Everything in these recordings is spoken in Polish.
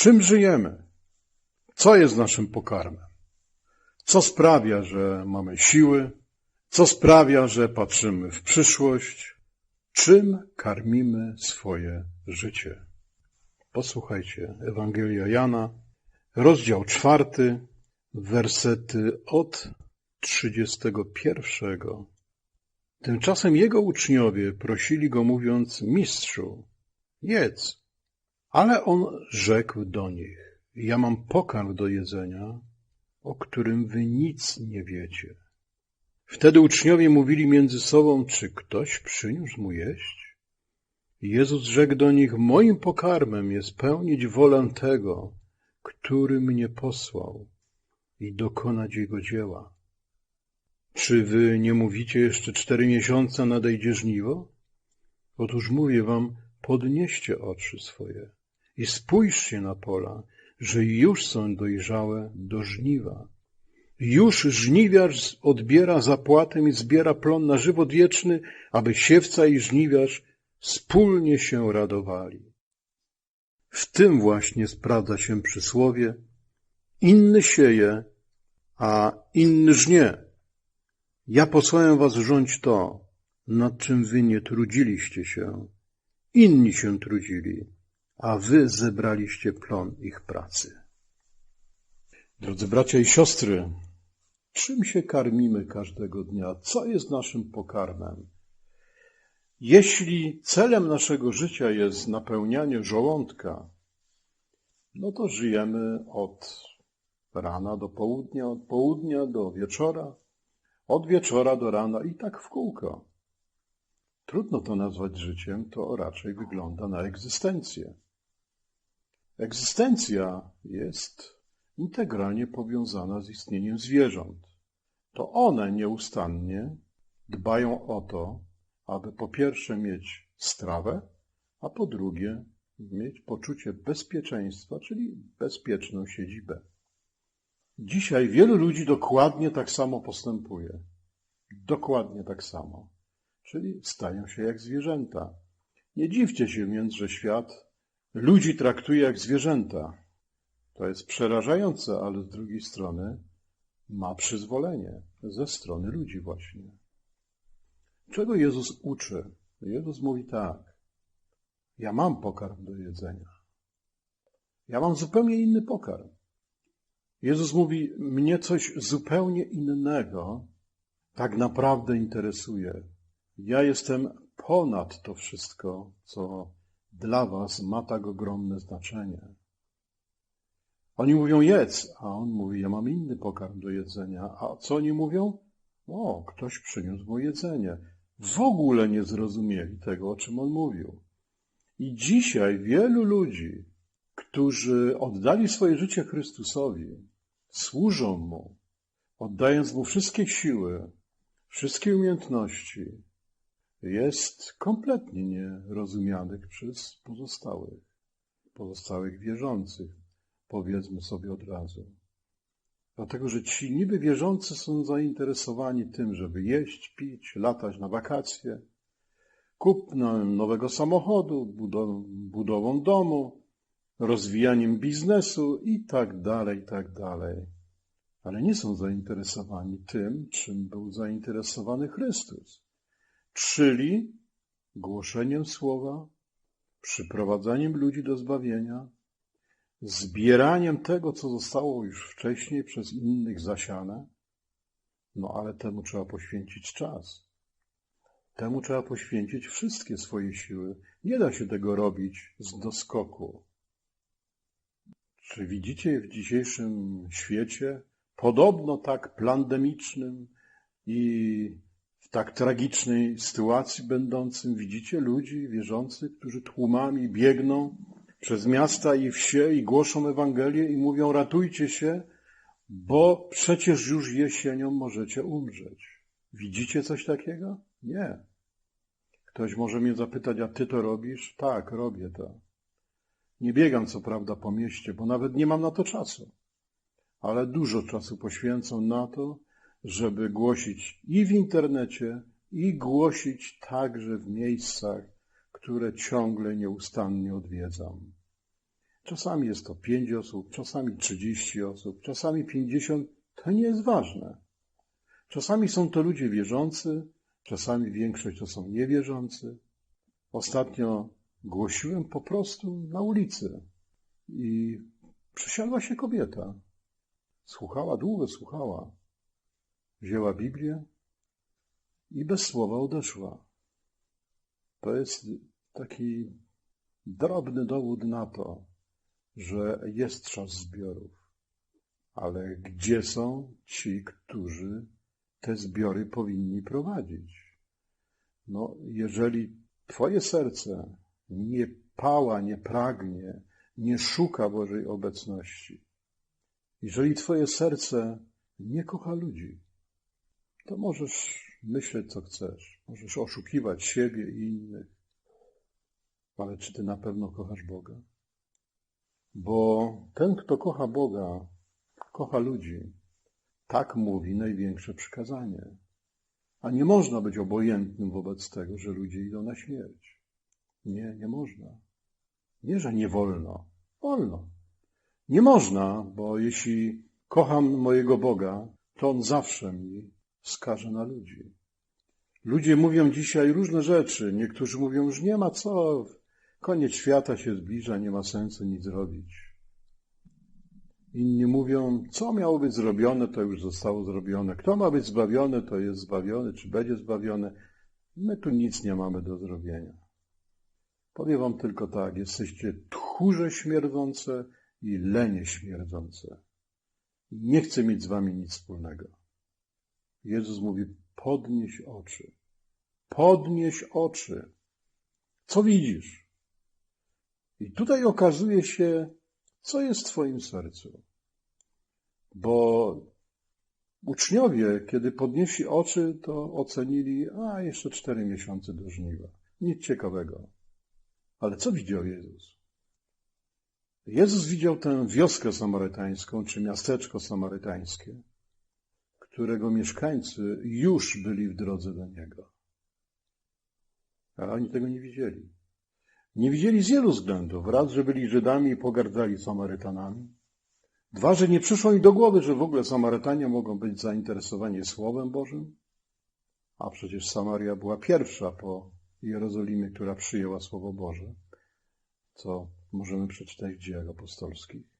Czym żyjemy? Co jest naszym pokarmem? Co sprawia, że mamy siły? Co sprawia, że patrzymy w przyszłość? Czym karmimy swoje życie? Posłuchajcie, Ewangelia Jana, rozdział czwarty, wersety od 31. Tymczasem jego uczniowie prosili go mówiąc, mistrzu, jedz. Ale on rzekł do nich, ja mam pokarm do jedzenia, o którym wy nic nie wiecie. Wtedy uczniowie mówili między sobą, czy ktoś przyniósł mu jeść? Jezus rzekł do nich, moim pokarmem jest pełnić wolę tego, który mnie posłał i dokonać jego dzieła. Czy wy nie mówicie jeszcze cztery miesiące nadejdzie żniwo? Otóż mówię wam, podnieście oczy swoje i spójrzcie na pola, że już są dojrzałe do żniwa. Już żniwiarz odbiera zapłatę i zbiera plon na żywot wieczny, aby siewca i żniwiarz wspólnie się radowali. W tym właśnie sprawdza się przysłowie inny sieje, a inny żnie. Ja posłałem was rządź to, nad czym wy nie trudziliście się. Inni się trudzili, a wy zebraliście plon ich pracy. Drodzy bracia i siostry, czym się karmimy każdego dnia? Co jest naszym pokarmem? Jeśli celem naszego życia jest napełnianie żołądka, no to żyjemy od rana do południa, od południa do wieczora, od wieczora do rana i tak w kółko. Trudno to nazwać życiem, to raczej wygląda na egzystencję. Egzystencja jest integralnie powiązana z istnieniem zwierząt. To one nieustannie dbają o to, aby po pierwsze mieć strawę, a po drugie mieć poczucie bezpieczeństwa, czyli bezpieczną siedzibę. Dzisiaj wielu ludzi dokładnie tak samo postępuje. Dokładnie tak samo. Czyli stają się jak zwierzęta. Nie dziwcie się więc, że świat ludzi traktuje jak zwierzęta. To jest przerażające, ale z drugiej strony ma przyzwolenie ze strony ludzi właśnie. Czego Jezus uczy? Jezus mówi tak. Ja mam pokarm do jedzenia. Ja mam zupełnie inny pokarm. Jezus mówi, mnie coś zupełnie innego tak naprawdę interesuje. Ja jestem ponad to wszystko, co dla was ma tak ogromne znaczenie. Oni mówią jedz, a on mówi, ja mam inny pokarm do jedzenia. A co oni mówią? O, ktoś przyniósł mu jedzenie. W ogóle nie zrozumieli tego, o czym on mówił. I dzisiaj wielu ludzi, którzy oddali swoje życie Chrystusowi, służą Mu, oddając Mu wszystkie siły, wszystkie umiejętności, jest kompletnie nierozumianych przez pozostałych, pozostałych wierzących, powiedzmy sobie od razu. Dlatego, że ci niby wierzący są zainteresowani tym, żeby jeść, pić, latać na wakacje, kupnem nowego samochodu, budową domu, rozwijaniem biznesu i tak dalej, i tak dalej. Ale nie są zainteresowani tym, czym był zainteresowany Chrystus, czyli głoszeniem słowa, przyprowadzaniem ludzi do zbawienia, zbieraniem tego, co zostało już wcześniej przez innych zasiane, no ale temu trzeba poświęcić czas. Temu trzeba poświęcić wszystkie swoje siły. Nie da się tego robić z doskoku. Czy widzicie w dzisiejszym świecie, podobno tak plandemicznym i tak tragicznej sytuacji będącym, widzicie ludzi wierzących, którzy tłumami biegną przez miasta i wsie i głoszą Ewangelię i mówią ratujcie się, bo przecież już jesienią możecie umrzeć. Widzicie coś takiego? Nie. Ktoś może mnie zapytać, a ty to robisz? Tak, robię to. Nie biegam co prawda po mieście, bo nawet nie mam na to czasu, ale dużo czasu poświęcam na to, żeby głosić i w internecie, i głosić także w miejscach, które ciągle nieustannie odwiedzam. Czasami jest to pięć osób, czasami trzydzieści osób, czasami pięćdziesiąt. To nie jest ważne. Czasami są to ludzie wierzący, czasami większość to są niewierzący. Ostatnio głosiłem po prostu na ulicy i przysiadła się kobieta. Słuchała, długo słuchała. Wzięła Biblię i bez słowa odeszła. To jest taki drobny dowód na to, że jest czas zbiorów. Ale gdzie są ci, którzy te zbiory powinni prowadzić? No, jeżeli Twoje serce nie pała, nie pragnie, nie szuka Bożej obecności, jeżeli Twoje serce nie kocha ludzi, to możesz myśleć, co chcesz. Możesz oszukiwać siebie i innych. Ale czy Ty na pewno kochasz Boga? Bo ten, kto kocha Boga, kocha ludzi. Tak mówi największe przykazanie. A nie można być obojętnym wobec tego, że ludzie idą na śmierć. Nie, nie można. Nie, że nie wolno. Wolno. Nie można, bo jeśli kocham mojego Boga, to On zawsze mi wskaże na ludzi. Ludzie mówią dzisiaj różne rzeczy. Niektórzy mówią, że nie ma co, koniec świata się zbliża, nie ma sensu nic robić. Inni mówią, co miało być zrobione, to już zostało zrobione. Kto ma być zbawiony, to jest zbawiony, czy będzie zbawiony. My tu nic nie mamy do zrobienia. Powiem wam tylko tak, jesteście tchórze śmierdzące i lenie śmierdzące. Nie chcę mieć z wami nic wspólnego. Jezus mówi, podnieś oczy. Podnieś oczy. Co widzisz? I tutaj okazuje się, co jest w Twoim sercu. Bo uczniowie, kiedy podnieśli oczy, to ocenili, a jeszcze cztery miesiące do żniwa. Nic ciekawego. Ale co widział Jezus? Jezus widział tę wioskę samarytańską, czy miasteczko samarytańskie, którego mieszkańcy już byli w drodze do Niego. A oni tego nie widzieli. Nie widzieli z wielu względów. Raz, że byli Żydami i pogardzali Samarytanami. Dwa, że nie przyszło im do głowy, że w ogóle Samarytanie mogą być zainteresowani Słowem Bożym. A przecież Samaria była pierwsza po Jerozolimie, która przyjęła Słowo Boże, co możemy przeczytać w dziejach apostolskich.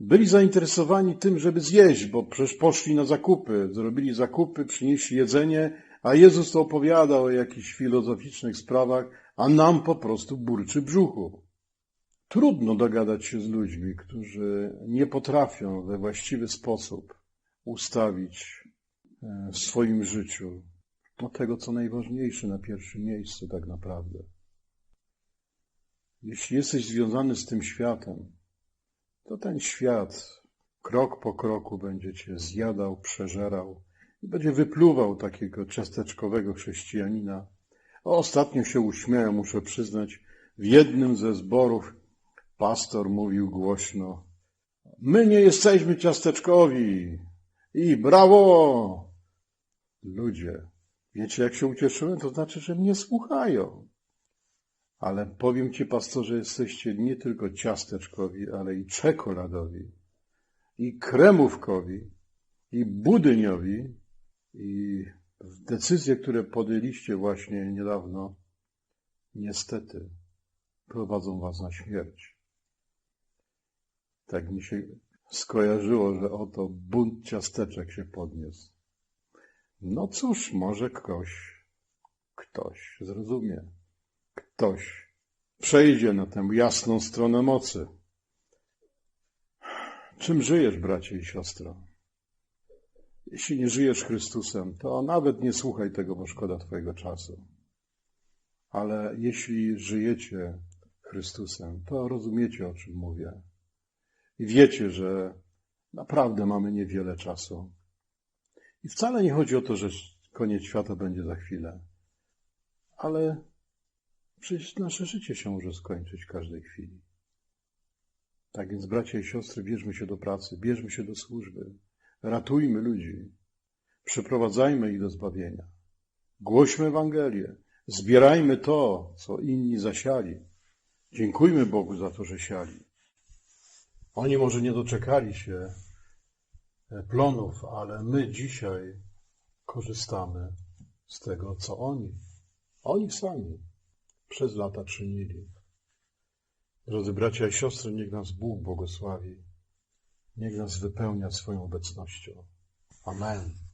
Byli zainteresowani tym, żeby zjeść, bo przecież poszli na zakupy, zrobili zakupy, przynieśli jedzenie, a Jezus to opowiadał o jakichś filozoficznych sprawach, a nam po prostu burczy brzuchu. Trudno dogadać się z ludźmi, którzy nie potrafią we właściwy sposób ustawić e, w swoim życiu do tego, co najważniejsze na pierwszym miejscu tak naprawdę. Jeśli jesteś związany z tym światem, to ten świat krok po kroku będzie cię zjadał, przeżerał i będzie wypluwał takiego ciasteczkowego chrześcijanina. O, ostatnio się uśmiałem, muszę przyznać, w jednym ze zborów pastor mówił głośno, my nie jesteśmy ciasteczkowi i brawo! Ludzie, wiecie jak się ucieszyłem? To znaczy, że mnie słuchają. Ale powiem Ci, pastorze, jesteście nie tylko ciasteczkowi, ale i czekoladowi, i kremówkowi, i budyniowi, i decyzje, które podjęliście właśnie niedawno, niestety prowadzą Was na śmierć. Tak mi się skojarzyło, że oto bunt ciasteczek się podniósł. No cóż, może ktoś, ktoś zrozumie ktoś przejdzie na tę jasną stronę mocy. Czym żyjesz, bracie i siostro? Jeśli nie żyjesz Chrystusem, to nawet nie słuchaj tego, bo szkoda Twojego czasu. Ale jeśli żyjecie Chrystusem, to rozumiecie, o czym mówię. I wiecie, że naprawdę mamy niewiele czasu. I wcale nie chodzi o to, że koniec świata będzie za chwilę. Ale Przecież nasze życie się może skończyć w każdej chwili. Tak więc, bracia i siostry, bierzmy się do pracy, bierzmy się do służby, ratujmy ludzi, przyprowadzajmy ich do zbawienia, głośmy Ewangelię, zbierajmy to, co inni zasiali. Dziękujmy Bogu za to, że siali. Oni może nie doczekali się e, plonów, ale my dzisiaj korzystamy z tego, co oni, oni sami przez lata czynili. Drodzy bracia i siostry, niech nas Bóg błogosławi. Niech nas wypełnia swoją obecnością. Amen.